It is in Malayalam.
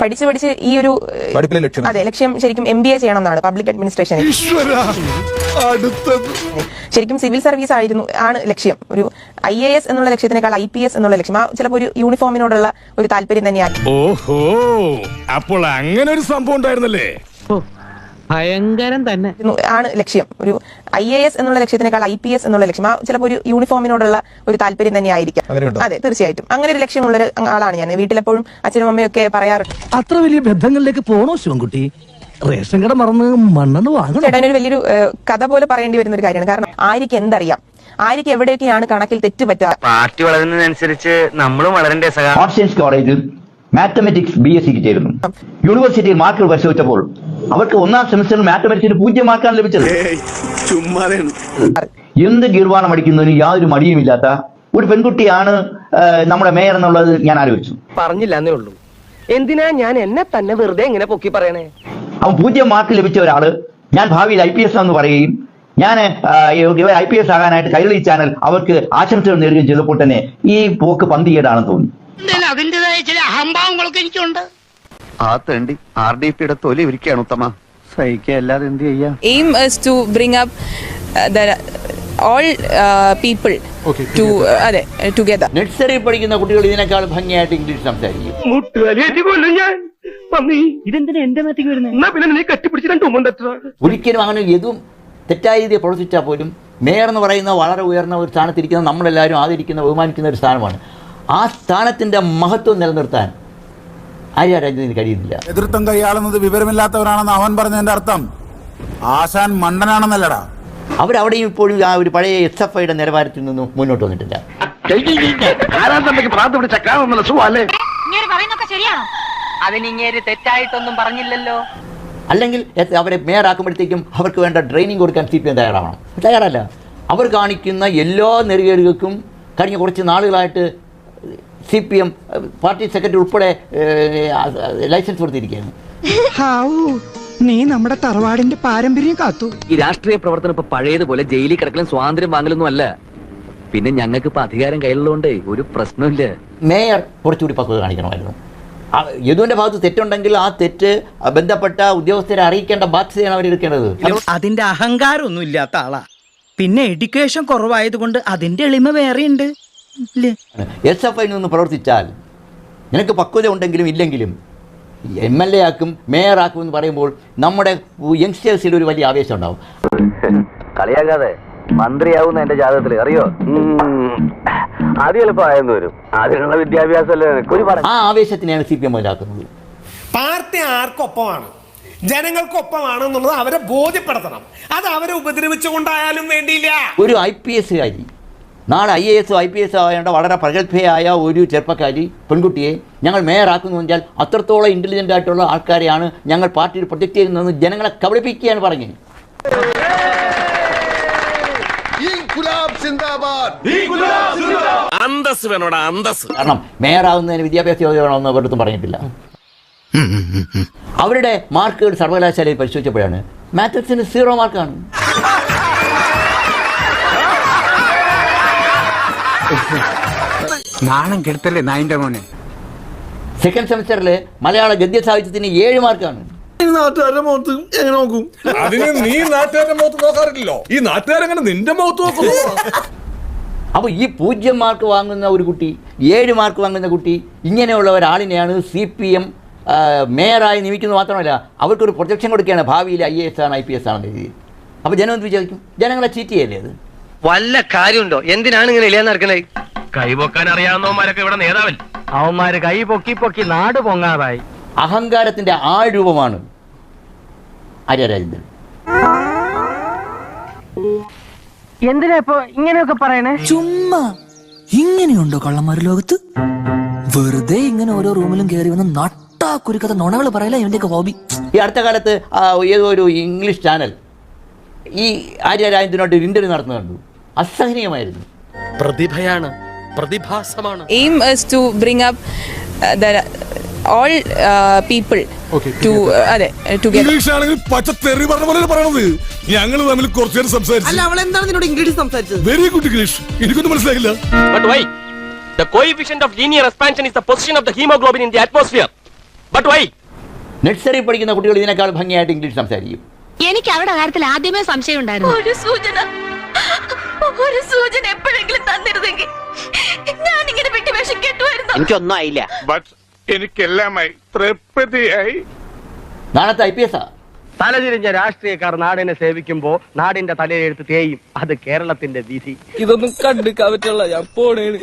പഠിച്ച് പഠിച്ച് ഈ ഒരു പഠിപ്പിലെ ലക്ഷ്യം. അതെ ലക്ഷ്യം ശരിക്കും എം ബി എ ചെയ്യണം എന്നാണ് പബ്ലിക് അഡ്മിനിസ്ട്രേഷൻ ശരിക്കും സിവിൽ സർവീസ് ആയിരുന്നു ആണ് ലക്ഷ്യം. ഒരു ഐ എ എസ് എന്നുള്ള ലക്ഷ്യത്തിനേക്കാൾ ഐ പി എസ് എന്നുള്ള ലക്ഷ്യം. ആ ചിലപ്പോൾ ഒരു യൂണിഫോമിനോടുള്ള ഒരു താല്പര്യം തന്നെയാണ് ഓഹോ അപ്പോൾ അങ്ങനെ ഒരു സംഭവം ഉണ്ടായിരുന്നല്ലേ? ഭയങ്കരം തന്നെ. ആണ് ലക്ഷ്യം. ഒരു ഐ എ എസ് എന്നുള്ള ലക്ഷ്യത്തിനേക്കാൾ ഐ പി എസ് എന്നുള്ള ലക്ഷ്യം. ആ ചിലപ്പോൾ ഒരു യൂണിഫോമിനോടുള്ള ഒരു താല്പര്യം തന്നെ ആയിരിക്കാം അതെ തീർച്ചയായിട്ടും. അങ്ങനെ ഒരു ലക്ഷ്യമുള്ള ഒരു ആളാണ് ഞാൻ. വീട്ടിലെപ്പോഴും അച്ഛനും അമ്മയും ഒക്കെ പറയാറുണ്ട്. അത്ര വലിയ ബന്ധങ്ങളിലേക്ക് പോണോ ശിവൻകുട്ടി? റേഷൻ കട മറന്ന് മണ്ണെണ്ണ വാങ്ങണം? ചേട്ടാ ഒരു വലിയൊരു കഥ പോലെ പറയേണ്ടി വരുന്ന ഒരു കാര്യമാണ്. കാരണം ആര്യക്ക് എന്തറിയാം? ആര്യക്ക് എവിടെയൊക്കെയാണ് കണക്കിൽ തെറ്റ് പറ്റുക പാർട്ടി വളരുന്നതിനനുസരിച്ച് നമ്മളും വളരണ്ടേ സഹായം കോളേജിൽ മാത്തമെറ്റിക്സ് ബി എസ് സിക്ക് ചേരുന്നു യൂണിവേഴ്സിറ്റിയിൽ മാർക്ക് പരിശോധിച്ചപ്പോൾ അവർക്ക് ഒന്നാം സെമസ്റ്ററിൽ മാത്തമെറ്റിക്സിന് പൂജ്യം മാർക്കാണ് ലഭിച്ചത് എന്ത് ഗീർവാണം അടിക്കുന്നതിന് യാതൊരു മടിയുമില്ലാത്ത ഒരു പെൺകുട്ടിയാണ് നമ്മുടെ മേയർ എന്നുള്ളത് ഞാൻ ആലോചിച്ചു. പറഞ്ഞില്ല എന്നേ ഉള്ളൂ. എന്തിനാ ഞാൻ എന്നെ തന്നെ വെറുതെ ഇങ്ങനെ പൊക്കി പറയണേ? അവൻ പൂജ്യം മാർക്ക് ലഭിച്ച ഒരാൾ. ഞാൻ ഭാവിയിൽ ഐ പി എസ് എന്ന് പറയുകയും ഞാൻ ഇവർ ഐ പി എസ് ആകാനായിട്ട് കൈരളി ചാനൽ അവർക്ക് ആശംസകൾ നേടുകയും ചെയ്തപ്പോൾ തന്നെ ഈ പോക്ക് പന്തികേടാണെന്ന് തോന്നി അതിന്റെതായ ചില അഹംഭാവങ്ങളൊക്കെ എനിക്കുണ്ട്. ആ തേണ്ടി ആർ ഡി പിയുടെ തൊലി ഇരിക്കുകയാണ് ഉത്തമ. സഹിക്കല്ലാതെ എന്ത് ചെയ്യാ? Aim is to bring up uh, the all uh, people to uh, അതെ together. നഴ്സറി പഠിക്കുന്ന കുട്ടികൾ ഇതിനേക്കാൾ ഭംഗിയായിട്ട് ഇംഗ്ലീഷ് സംസാരിക്കും. ഒരിക്കലും അങ്ങനെ എതും തെറ്റായ രീതിയിൽ പ്രവർത്തിച്ചാൽ പോലും മേയർ എന്ന് പറയുന്ന വളരെ ഉയർന്ന ഒരു സ്ഥാനത്തിരിക്കുന്ന നമ്മളെല്ലാവരും ആദരിക്കുന്ന ബഹുമാനിക്കുന്ന ഒരു സ്ഥാനമാണ്. ആ സ്ഥാനത്തിന്റെ മഹത്വം നിലനിർത്താൻ ആര്യ രാജ്യത്തിന് കഴിയുന്നില്ല. നേതൃത്വം കൈയാളുന്നത് വിവരമില്ലാത്തവരാണെന്ന് അവൻ പറഞ്ഞതിന്റെ അർത്ഥം. ആശാൻ മണ്ടനാണെന്നല്ലടാ. അവരവിടെയും ഇപ്പോഴും ആ ഒരു പഴയ എസ് എഫ് ഐയുടെ നിലവാരത്തിൽ നിന്നും മുന്നോട്ട് വന്നിട്ടില്ല. അതിനിങ്ങേര് തെറ്റായിട്ടൊന്നും പറഞ്ഞില്ലല്ലോ. അല്ലെങ്കിൽ അവരെ അവരെ മേയറാക്കുമ്പോഴത്തേക്കും അവർക്ക് വേണ്ട ട്രെയിനിങ് കൊടുക്കാൻ സി പി എം തയ്യാറാവണം. തയ്യാറല്ല. അവർ കാണിക്കുന്ന എല്ലാ നെറുകേടുകൾക്കും കഴിഞ്ഞ കുറച്ച് നാളുകളായിട്ട് C P M party secretary ഉൾപ്പെടെ ലൈസൻസ് കൊടുത്തിരിക്കുകയാണ്. നീ നമ്മുടെ തറവാടിന്റെ പാരമ്പര്യം കാത്തു. ഈ രാഷ്ട്രീയ പ്രവർത്തനം ഇപ്പൊ പഴയതുപോലെ ജയിലിൽ കിടക്കലും സ്വാതന്ത്ര്യം വാങ്ങലൊന്നും അല്ല. പിന്നെ ഞങ്ങൾക്ക് ഇപ്പൊ അധികാരം കയ്യിലുള്ളതുകൊണ്ടേ ഒരു പ്രശ്നമില്ല മേയർ കുറച്ചുകൂടി പക്വത കാണിക്കണമായിരുന്നു. യദുവിന്റെ ഭാഗത്ത് തെറ്റുണ്ടെങ്കിൽ ആ തെറ്റ് ബന്ധപ്പെട്ട ഉദ്യോഗസ്ഥരെ അറിയിക്കേണ്ട ബാധ്യതയാണ് അവരെടുക്കേണ്ടത് അതിന്റെ അഹങ്കാരം ഒന്നും ഇല്ലാത്ത ആളാ. പിന്നെ എഡ്യൂക്കേഷൻ കുറവായതുകൊണ്ട് അതിന്റെ എളിമ വേറെയുണ്ട്. എസ് എഫ് ഐ നിന്ന് പ്രവർത്തിച്ചാൽ നിനക്ക് പക്വത ഉണ്ടെങ്കിലും ഇല്ലെങ്കിലും എം എൽ എ ആക്കും മേയറാക്കും എന്ന് പറയുമ്പോൾ നമ്മുടെ യങ്സ്റ്റേഴ്സിൽ ഒരു വലിയ ആവേശം ഉണ്ടാവും. കളിയാകാതെ മന്ത്രിയാവുന്ന എന്റെ ജാതകത്തിൽ അറിയോ? അത് എളുപ്പമായെന്ന് വരും. അതിനുള്ള വിദ്യാഭ്യാസം ആ ആവേശത്തിനെയാണ് സി പി എം മുതലാക്കുന്നത്. പാർട്ടി ആർക്കൊപ്പമാണ്? ജനങ്ങൾക്കൊപ്പമാണ് എന്നുള്ളത് അവരെ ബോധ്യപ്പെടുത്തണം. അത് അവരെ ഉപദ്രവിച്ചുകൊണ്ടായാലും വേണ്ടിയില്ല. ഒരു ഐ പി എസ്സുകാരി നാളെ I A S I P S ആയേണ്ട വളരെ പ്രഗത്ഭയായ ഒരു ചെറുപ്പക്കാരി പെൺകുട്ടിയെ ഞങ്ങൾ മേയറാക്കുന്നു വെച്ചാൽ അത്രത്തോളം ഇന്റലിജന്റ് ആയിട്ടുള്ള ആൾക്കാരെയാണ് ഞങ്ങൾ പാർട്ടിയിൽ പ്രൊജക്റ്റ് ചെയ്യുന്നതെന്ന് ജനങ്ങളെ കബളിപ്പിക്കുകയാണ് പറഞ്ഞത്. അന്തസ് വേണോടാ അന്തസ് കാരണം മേയറാവുന്നതിന് വിദ്യാഭ്യാസ യോഗ്യത വേണമെന്ന് അവരടുത്തും പറഞ്ഞിട്ടില്ല. അവരുടെ മാർക്കുകൾ സർവകലാശാലയിൽ പരിശോധിച്ചപ്പോഴാണ് മാത്തസിന് സീറോ മാർക്കാണ്. നാണം കെടുത്തല്ലേ നായിന്റെ മോനെ? സെക്കൻഡ് സെമിസ്റ്ററിൽ മലയാള ഗദ്യ സാഹിത്യത്തിന് ഏഴ് മാർക്കാണ് അതിന് നീ നാട്ടുകാരുടെ മുഖത്ത് നോക്കാറില്ലല്ലോ. ഈ നാട്ടുകാരെങ്ങനെ നിന്റെ മുഖത്ത് നോക്കുന്നു അപ്പോൾ ഈ പൂജ്യം മാർക്ക് വാങ്ങുന്ന ഒരു കുട്ടി ഏഴ് മാർക്ക് വാങ്ങുന്ന കുട്ടി ഇങ്ങനെയുള്ള ഒരാളിനെയാണ് സി പി എം മേയറായി നിയമിക്കുന്നത് മാത്രമല്ല അവർക്കൊരു പ്രൊജക്ഷൻ കൊടുക്കുകയാണ് ഭാവിയിൽ ഐ എ എസ് ആണ് ഐ പി എസ് ആണെന്ന രീതിയിൽ അപ്പോൾ ജനം എന്ത് വിചാരിക്കും? ജനങ്ങളെ ചീറ്റ് ചെയ്യല്ലേ അത്? വല്ല കാര്യമുണ്ടോ? എന്തിനാണ് ഇങ്ങനെ ഇല്ലാന്ന് നടക്കണേ? കൈപോക്കാൻ അറിയാവുന്നവന്മാരൊക്കെ ഇവിടെ നേതാവൻ അവന്മാര് കൈ പൊക്കി പൊക്കി നാട് പൊങ്ങാതായി. അഹങ്കാരത്തിന്റെ ആ രൂപമാണ് ആര്യരാജേന്ദ്രൻ എന്തിനാ ഇപ്പൊ ഇങ്ങനെയൊക്കെ പറയണേ? ചുമ്മാ. ഇങ്ങനെയുണ്ടോ കള്ളന്മാര് ലോകത്ത്? വെറുതെ ഇങ്ങനെ ഓരോ റൂമിലും കയറി വന്ന് നട്ടാ കുരുക്കഥ നുണകൾ പറയല ഇവന്റെയൊക്കെ ഹോബി. ഈ അടുത്ത കാലത്ത് ആ, ഏതോ ഒരു ഇംഗ്ലീഷ് ചാനൽ ഈ ആര്യ രാജേന്ദ്രനോട്ട് ഒരു ഇന്റർവ്യൂ നടന്നു കണ്ടു. അസഹനീയമായിരുന്നു. പ്രതിഭയാണ്. പ്രതിഭാസമാണ്. Aim to bring bring up all people all people to uh, അതെ ഇംഗ്ലീഷ് ആണെങ്കിൽ പച്ച തെറി പറഞ്ഞ പോലെ പറയണത്. ഞങ്ങൾ തമ്മിൽ കുറച്ചു നേരം സംസാരിച്ചു. അവൾ എന്താണ് നിന്നോട് ഇംഗ്ലീഷ് സംസാരിച്ചത്? വെരി ഗുഡ് ഇംഗ്ലീഷ് എനിക്കൊന്നും മനസ്സിലായില്ല. But why the coefficient of linear expansion is the position of the haemoglobin in the atmosphere but why nursery പഠിക്കുന്ന കുട്ടികൾ ഇതിനേക്കാൾ ഭംഗിയായിട്ട് ഇംഗ്ലീഷ് സംസാരിക്കും. എനിക്ക് അവരുടെ കാര്യത്തിൽ ആദ്യമേ സംശയം ഉണ്ടായിരുന്നു. ഒരു സൂചന. ഒരു സൂചന എപ്പോഴെങ്കിലും തന്നിരുന്നെങ്കിൽ ഞാൻ ഇങ്ങനെ വിട്ട് വേഷം കെട്ടുമായിരുന്നു. എനിക്കൊന്നും ആയില്ല എനിക്കെല്ലാമായി തൃപ്തിയായി. നാളത്തെ ഐ പി എസ് തലതിരിഞ്ഞ രാഷ്ട്രീയക്കാർ നാടിനെ സേവിക്കുമ്പോ നാടിന്റെ തലയെഴുത്ത് തേയും. അത് കേരളത്തിന്റെ വിധി. ഇതൊന്നും കണ്ടിക്കാൻ പറ്റുള്ള ഞാൻ പോണേണ്